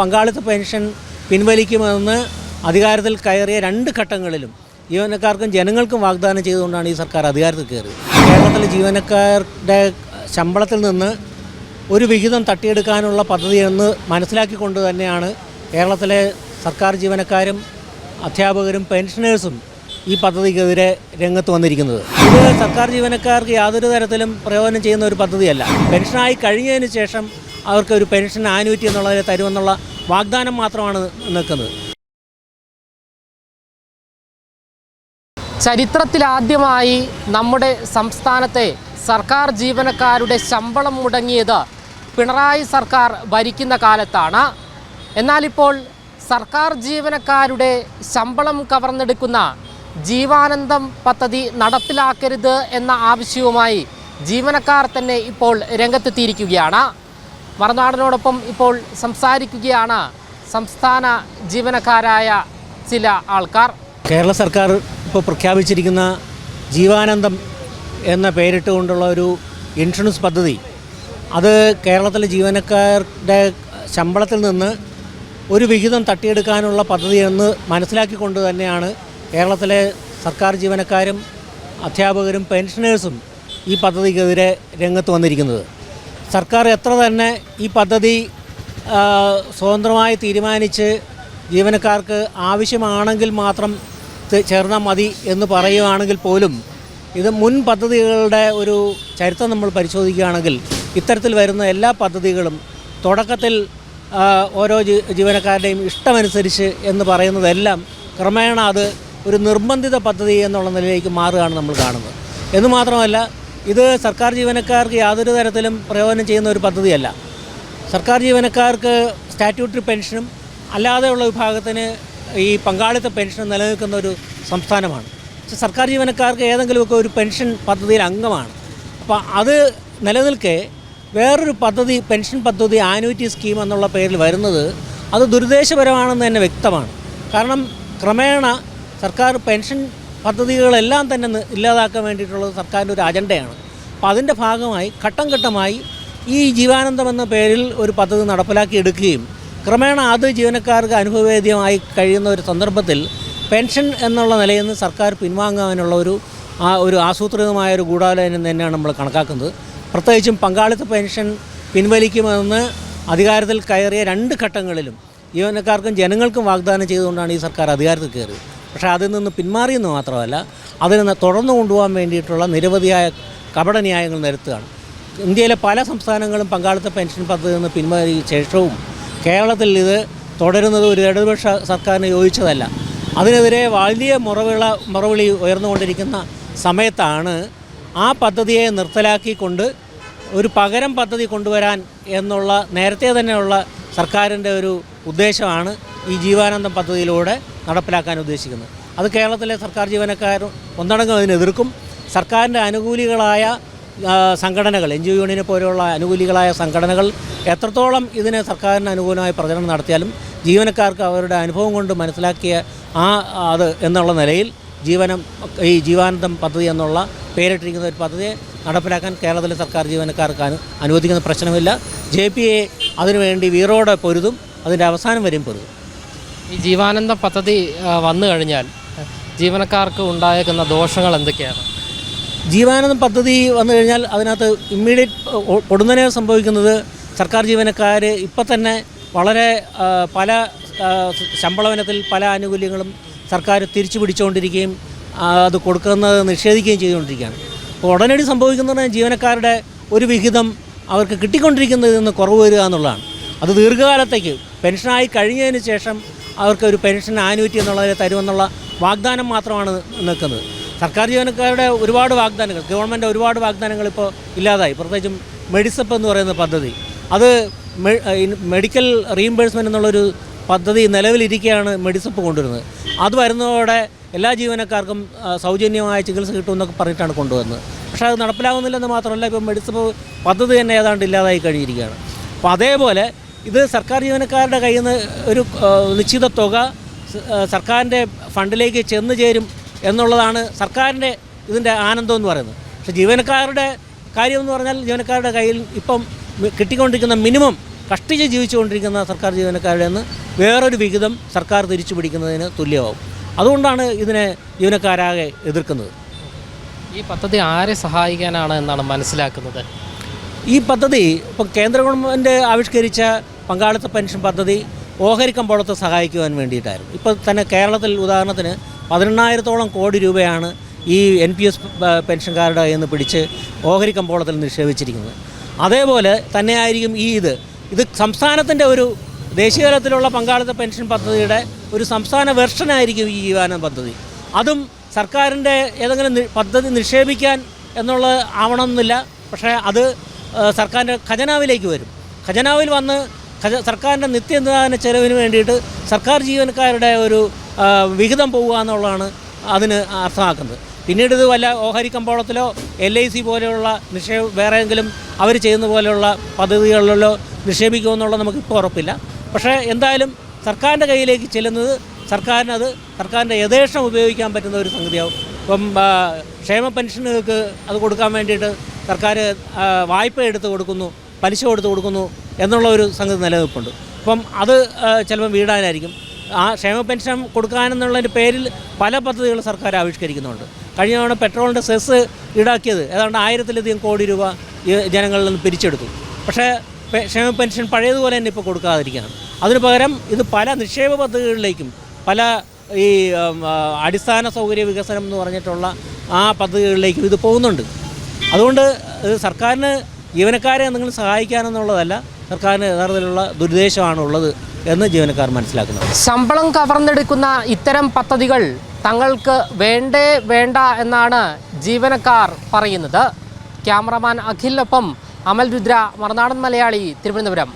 പങ്കാളിത്ത പെൻഷൻ പിൻവലിക്കുമെന്ന് അധികാരത്തിൽ കയറിയ രണ്ട് ഘട്ടങ്ങളിലും ജീവനക്കാർക്കും ജനങ്ങൾക്കും വാഗ്ദാനം ചെയ്തുകൊണ്ടാണ് ഈ സർക്കാർ അധികാരത്തിൽ കയറിയത്. കേരളത്തിലെ ജീവനക്കാരുടെ ശമ്പളത്തിൽ നിന്ന് ഒരു വിഹിതം തട്ടിയെടുക്കാനുള്ള പദ്ധതിയെന്ന് മനസ്സിലാക്കിക്കൊണ്ട് തന്നെയാണ് കേരളത്തിലെ സർക്കാർ ജീവനക്കാരും അധ്യാപകരും പെൻഷനേഴ്സും ഈ പദ്ധതിക്കെതിരെ രംഗത്ത് വന്നിരിക്കുന്നത്. ഇത് സർക്കാർ ജീവനക്കാർക്ക് യാതൊരു തരത്തിലും പ്രയോജനം ചെയ്യുന്ന ഒരു പദ്ധതിയല്ല. പെൻഷനായി കഴിഞ്ഞതിന് ശേഷം അവർക്ക് ഒരു പെൻഷൻ ആനുവിറ്റി എന്നുള്ളതിനെ തരുമെന്നുള്ള വാഗ്ദാനം മാത്രമാണ് നിൽക്കുന്നത്. ചരിത്രത്തിലാദ്യമായി നമ്മുടെ സംസ്ഥാനത്തെ സർക്കാർ ജീവനക്കാരുടെ ശമ്പളം മുടങ്ങിയത് പിണറായി സർക്കാർ ഭരിക്കുന്ന കാലത്താണ്. എന്നാൽ ഇപ്പോൾ സർക്കാർ ജീവനക്കാരുടെ ശമ്പളം കവർന്നെടുക്കുന്ന ജീവാനന്ദം പദ്ധതി നടപ്പിലാക്കരുത് എന്ന ആവശ്യവുമായി ജീവനക്കാർ തന്നെ ഇപ്പോൾ രംഗത്തെത്തിയിരിക്കുകയാണ്. മറുനാടനോടൊപ്പം ഇപ്പോൾ സംസാരിക്കുകയാണ് സംസ്ഥാന ജീവനക്കാരായ ചില ആൾക്കാർ. കേരള സർക്കാർ ഇപ്പോൾ പ്രഖ്യാപിച്ചിരിക്കുന്ന ജീവാനന്ദം എന്ന പേരിട്ടുകൊണ്ടുള്ള ഒരു ഇൻഷുറൻസ് പദ്ധതി അത് കേരളത്തിലെ ജീവനക്കാരുടെ ശമ്പളത്തിൽ നിന്ന് ഒരു വിഹിതം തട്ടിയെടുക്കാനുള്ള പദ്ധതിയെന്ന് മനസ്സിലാക്കിക്കൊണ്ട് തന്നെയാണ് കേരളത്തിലെ സർക്കാർ ജീവനക്കാരും അധ്യാപകരും പെൻഷനേഴ്സും ഈ പദ്ധതിക്കെതിരെ രംഗത്ത് വന്നിരിക്കുന്നത്. സർക്കാർ എത്ര തന്നെ ഈ പദ്ധതി സ്വതന്ത്രമായി തീരുമാനിച്ച് ജീവനക്കാർക്ക് ആവശ്യമാണെങ്കിൽ മാത്രം ചേർന്നാൽ മതി എന്ന് പറയുകയാണെങ്കിൽ പോലും ഇത് മുൻ പദ്ധതികളുടെ ഒരു ചരിത്രം നമ്മൾ പരിശോധിക്കുകയാണെങ്കിൽ ഇത്തരത്തിൽ വരുന്ന എല്ലാ പദ്ധതികളും തുടക്കത്തിൽ ഓരോ ജീവനക്കാരുടെയും ഇഷ്ടമനുസരിച്ച് എന്ന് പറയുന്നതെല്ലാം ക്രമേണ അത് ഒരു നിർബന്ധിത പദ്ധതി എന്നുള്ള നിലയിലേക്ക് മാറുകയാണ് നമ്മൾ കാണുന്നത്. എന്ന് മാത്രമല്ല ഇത് സർക്കാർ ജീവനക്കാർക്ക് യാതൊരു തരത്തിലും പ്രയോജനം ചെയ്യുന്ന ഒരു പദ്ധതിയല്ല. സർക്കാർ ജീവനക്കാർക്ക് സ്റ്റാറ്റ്യൂട്ടറി പെൻഷനും അല്ലാതെയുള്ള വിഭാഗത്തിന് ഈ പങ്കാളിത്ത പെൻഷനും നിലനിൽക്കുന്ന ഒരു സംസ്ഥാനമാണ്. പക്ഷേ സർക്കാർ ജീവനക്കാർക്ക് ഏതെങ്കിലുമൊക്കെ ഒരു പെൻഷൻ പദ്ധതിയിൽ അംഗമാണ്. അപ്പോൾ അത് നിലനിൽക്കെ വേറൊരു പദ്ധതി പെൻഷൻ പദ്ധതി ആനുവിറ്റി സ്കീം എന്നുള്ള പേരിൽ വരുന്നത് അത് ദുരുദ്ദേശപരമാണെന്ന് തന്നെ വ്യക്തമാണ്. കാരണം ക്രമേണ സർക്കാർ പെൻഷൻ പദ്ധതികളെല്ലാം തന്നെ ഇല്ലാതാക്കാൻ വേണ്ടിയിട്ടുള്ളത് സർക്കാരിന്റെ ഒരു അജണ്ടയാണ്. അപ്പോൾ അതിന്റെ ഭാഗമായി ഘട്ടം ഘട്ടമായി ഈ ജീവാനന്ദം എന്ന പേരിൽ ഒരു പദ്ധതി നടപ്പിലാക്കി എടുക്കുകയും ക്രമേണ അത് ജീവനക്കാർക്ക് അനുഭവവേദ്യമായി കഴിയുന്ന ഒരു സന്ദർഭത്തിൽ പെൻഷൻ എന്നുള്ള നിലയിൽ നിന്ന് സർക്കാർ പിൻവാങ്ങാനുള്ള ഒരു ആ ഒരു ആസൂത്രിതമായ ഒരു ഗൂഢാലോചന തന്നെയാണ് നമ്മൾ കണക്കാക്കുന്നത്. പ്രത്യേകിച്ചും പങ്കാളിത്ത പെൻഷൻ പിൻവലിക്കുമെന്ന് അധികാരത്തിൽ കയറിയ രണ്ട് ഘട്ടങ്ങളിലും ജീവനക്കാർക്കും ജനങ്ങൾക്കും വാഗ്ദാനം ചെയ്തുകൊണ്ടാണ് ഈ സർക്കാർ അധികാരത്തിൽ കയറിയത്. പക്ഷേ അതിൽ നിന്ന് പിന്മാറിയെന്ന് മാത്രമല്ല അതിന് തുടർന്നു കൊണ്ടുപോകാൻ വേണ്ടിയിട്ടുള്ള നിരവധിയായ കപടന്യായങ്ങൾ നിരത്തുകയാണ്. ഇന്ത്യയിലെ പല സംസ്ഥാനങ്ങളും പങ്കാളിത്ത പെൻഷൻ പദ്ധതി നിന്ന് പിന്മാറിയ ശേഷവും കേരളത്തിൽ ഇത് തുടരുന്നത് ഒരു ഇടതുപക്ഷ സർക്കാരിന് യോജിച്ചതല്ല. അതിനെതിരെ വലിയ മുറവിള മുറവിളി ഉയർന്നുകൊണ്ടിരിക്കുന്ന സമയത്താണ് ആ പദ്ധതിയെ നിർത്തലാക്കിക്കൊണ്ട് ഒരു പകരം പദ്ധതി കൊണ്ടുവരാൻ എന്നുള്ള നേരത്തെ തന്നെയുള്ള സർക്കാരിന്റെ ഒരു ഉദ്ദേശമാണ് ഈ ജീവാനന്ദം പദ്ധതിയിലൂടെ നടപ്പിലാക്കാൻ ഉദ്ദേശിക്കുന്നത്. അത് കേരളത്തിലെ സർക്കാർ ജീവനക്കാർ ഒന്നടങ്കം അതിനെ എതിർക്കും. സർക്കാരിന്റെ അനുകൂലികളായ സംഘടനകൾ എൻ ജി ഒ യൂണിയനെ പോലെയുള്ള അനുകൂലികളായ സംഘടനകൾ എത്രത്തോളം ഇതിനെ സർക്കാരിന് അനുകൂലമായ പ്രചരണം നടത്തിയാലും ജീവനക്കാർക്ക് അവരുടെ അനുഭവം കൊണ്ട് മനസ്സിലാക്കിയ ആ അത് എന്നുള്ള നിലയിൽ ജീവനം ഈ ജീവാനന്ദം പദ്ധതി എന്നുള്ള പേരിട്ടിരിക്കുന്ന ഒരു പദ്ധതിയെ നടപ്പിലാക്കാൻ കേരളത്തിലെ സർക്കാർ ജീവനക്കാർക്ക് അനു അനുവദിക്കുന്ന പ്രശ്നമില്ല. ജെ പി എ അതിനുവേണ്ടി വീറോടെ പൊരുതും അതിന്റെ അവസാനം വരെയും പൊരുതും. ഈ ജീവാനന്ദ പദ്ധതി വന്നു കഴിഞ്ഞാൽ ജീവനക്കാർക്ക് ഉണ്ടായേക്കുന്ന ദോഷങ്ങൾ എന്തൊക്കെയാണ്? ജീവാനന്ദം പദ്ധതി വന്നു കഴിഞ്ഞാൽ അതിനകത്ത് ഇമ്മീഡിയറ്റ് ഉടനെ സംഭവിക്കുന്നത് സർക്കാർ ജീവനക്കാർ ഇപ്പം തന്നെ വളരെ പല ശമ്പളവനത്തിൽ പല ആനുകൂല്യങ്ങളും സർക്കാർ തിരിച്ചു പിടിച്ചുകൊണ്ടിരിക്കുകയും അത് കൊടുക്കുന്നത് നിഷേധിക്കുകയും ചെയ്തുകൊണ്ടിരിക്കുകയാണ്. അപ്പോൾ ഉടനടി സംഭവിക്കുന്നത് ജീവനക്കാരുടെ ഒരു വിഹിതം അവർക്ക് കിട്ടിക്കൊണ്ടിരിക്കുന്നതിൽ നിന്ന് കുറവ് വരിക എന്നുള്ളതാണ്. അത് ദീർഘകാലത്തേക്ക് പെൻഷനായി കഴിഞ്ഞതിന് ശേഷം അവർക്ക് ഒരു പെൻഷൻ ആനുവിറ്റി എന്നുള്ളതിൽ തരുമെന്നുള്ള വാഗ്ദാനം മാത്രമാണ് നിൽക്കുന്നത്. സർക്കാർ ജീവനക്കാരുടെ ഒരുപാട് വാഗ്ദാനങ്ങൾ ഗവൺമെന്റ് ഒരുപാട് വാഗ്ദാനങ്ങൾ ഇപ്പോൾ ഇല്ലാതായി. പ്രത്യേകിച്ചും മെഡിസപ്പ് എന്ന് പറയുന്ന പദ്ധതി. അത് മെഡിക്കൽ റീഇംബേഴ്സ്മെന്റ് എന്നുള്ളൊരു പദ്ധതി നിലവിലിരിക്കുകയാണ് മെഡിസപ്പ് കൊണ്ടുവരുന്നത്. അത് വരുന്നതോടെ എല്ലാ ജീവനക്കാർക്കും സൗജന്യമായ ചികിത്സ കിട്ടുമെന്നൊക്കെ പറഞ്ഞിട്ടാണ് കൊണ്ടുവരുന്നത്. പക്ഷേ അത് നടപ്പിലാകുന്നില്ലെന്ന് മാത്രമല്ല ഇപ്പോൾ മെഡിസപ്പ് പദ്ധതി തന്നെ ഏതാണ്ട് ഇല്ലാതായി കഴിഞ്ഞിരിക്കുകയാണ്. അപ്പോൾ അതേപോലെ ഇത് സർക്കാർ ജീവനക്കാരുടെ കയ്യിൽ നിന്ന് ഒരു നിശ്ചിത തുക സർക്കാരിന്റെ ഫണ്ടിലേക്ക് ചെന്ന് ചേരും എന്നുള്ളതാണ് സർക്കാരിന്റെ ഇതിന്റെ ആനന്ദം എന്ന് പറയുന്നത്. പക്ഷേ ജീവനക്കാരുടെ കാര്യം എന്ന് പറഞ്ഞാൽ ജീവനക്കാരുടെ കയ്യിൽ ഇപ്പം കിട്ടിക്കൊണ്ടിരിക്കുന്ന മിനിമം കഷ്ടിച്ച് ജീവിച്ചുകൊണ്ടിരിക്കുന്ന സർക്കാർ ജീവനക്കാരുടെ നിന്ന് വേറൊരു വിഹിതം സർക്കാർ തിരിച്ചു പിടിക്കുന്നതിന് തുല്യമാവും. അതുകൊണ്ടാണ് ഇതിനെ ജീവനക്കാരാകെ എതിർക്കുന്നത്. ഈ പദ്ധതി ആരെ സഹായിക്കാനാണ് എന്നാണ് മനസ്സിലാക്കുന്നത്? ഈ പദ്ധതി ഇപ്പോൾ കേന്ദ്ര ഗവൺമെന്റ് ആവിഷ്കരിച്ച പങ്കാളിത്ത പെൻഷൻ പദ്ധതി ഓഹരി കമ്പോളത്തെ സഹായിക്കുവാൻ വേണ്ടിയിട്ടായിരുന്നു. ഇപ്പോൾ തന്നെ കേരളത്തിൽ ഉദാഹരണത്തിന് പതിനെണ്ണായിരത്തോളം കോടി രൂപയാണ് ഈ എൻ പി എസ് പെൻഷൻകാരുടെ നിന്ന് പിടിച്ച് ഓഹരി കമ്പോളത്തിൽ നിക്ഷേപിച്ചിരിക്കുന്നത്. അതേപോലെ തന്നെയായിരിക്കും ഈ ഇത്. ഇത് സംസ്ഥാനത്തിന്റെ ഒരു ദേശീയതലത്തിലുള്ള പങ്കാളിത്ത പെൻഷൻ പദ്ധതിയുടെ ഒരു സംസ്ഥാന വെർഷനായിരിക്കും ഈ ജീവാന പദ്ധതി. അതും സർക്കാരിന്റെ ഏതെങ്കിലും പദ്ധതി നിക്ഷേപിക്കാൻ എന്നുള്ളത് ആവണമെന്നില്ല. പക്ഷേ അത് സർക്കാരിന്റെ ഖജനാവിലേക്ക് വരും. ഖജനാവിൽ വന്ന് സർക്കാരിന്റെ നിത്യനിദാന ചെലവിന് വേണ്ടിയിട്ട് സർക്കാർ ജീവനക്കാരുടെ ഒരു വിഹിതം പോവുക എന്നുള്ളതാണ് അതിന് അർത്ഥമാക്കുന്നത്. പിന്നീട് ഇത് വല്ല ഓഹരി കമ്പോളത്തിലോ എൽ ഐ സി പോലെയുള്ള നിക്ഷേപ വേറെ എങ്കിലും അവർ ചെയ്യുന്ന പോലെയുള്ള പദ്ധതികളിലോ നിക്ഷേപിക്കുമെന്നുള്ളത് നമുക്കിപ്പോൾ ഉറപ്പില്ല. പക്ഷേ എന്തായാലും സർക്കാരിന്റെ കയ്യിലേക്ക് ചെല്ലുന്നത് സർക്കാരിനത് സർക്കാരിന്റെ യഥേഷം ഉപയോഗിക്കാൻ പറ്റുന്ന ഒരു സംഗതിയാവും. ഇപ്പം ക്ഷേമ പെൻഷനുകൾക്ക് അത് കൊടുക്കാൻ വേണ്ടിയിട്ട് സർക്കാർ വായ്പ എടുത്ത് കൊടുക്കുന്നു പലിശ കൊടുത്ത് കൊടുക്കുന്നു എന്നുള്ള ഒരു സംഗതി നിലനിൽപ്പുണ്ട്. അപ്പം അത് ചിലപ്പം വീടാനായിരിക്കും. ആ ക്ഷേമ പെൻഷൻ കൊടുക്കാനെന്നുള്ളതിന്റെ പേരിൽ പല പദ്ധതികൾ സർക്കാർ ആവിഷ്കരിക്കുന്നുണ്ട്. കഴിഞ്ഞ തവണ പെട്രോളിന്റെ സെസ് ഈടാക്കിയത് ഏതാണ്ട് ആയിരത്തിലധികം കോടി രൂപ ജനങ്ങളിൽ നിന്ന് പിരിച്ചെടുത്തു. പക്ഷേ ക്ഷേമ പെൻഷൻ പഴയതുപോലെ തന്നെ ഇപ്പോൾ കൊടുക്കാതിരിക്കുകയാണ്. അതിന് പകരം ഇത് പല നിക്ഷേപ പദ്ധതികളിലേക്കും പല ഈ അടിസ്ഥാന സൗകര്യ വികസനം എന്ന് പറഞ്ഞിട്ടുള്ള ആ പദ്ധതികളിലേക്കും ഇത് പോകുന്നുണ്ട്. അതുകൊണ്ട് സർക്കാരിന് ജീവനക്കാരെ എന്തെങ്കിലും സഹായിക്കാനെന്നുള്ളതല്ല സർക്കാരിന് യഥാർത്ഥത്തിലുള്ള ദുരുദ്ദേശമാണ് ഉള്ളത് എന്ന് ജീവനക്കാർ മനസ്സിലാക്കുന്നത് ശമ്പളം കവർന്നെടുക്കുന്ന ഇത്തരം പദ്ധതികൾ തങ്ങൾക്ക് വേണ്ടേ വേണ്ട എന്നാണ് ജീവനക്കാർ പറയുന്നത്. ക്യാമറമാൻ അഖിലിനൊപ്പം അമൽ രുദ്ര മറുനാടൻ മലയാളി തിരുവനന്തപുരം.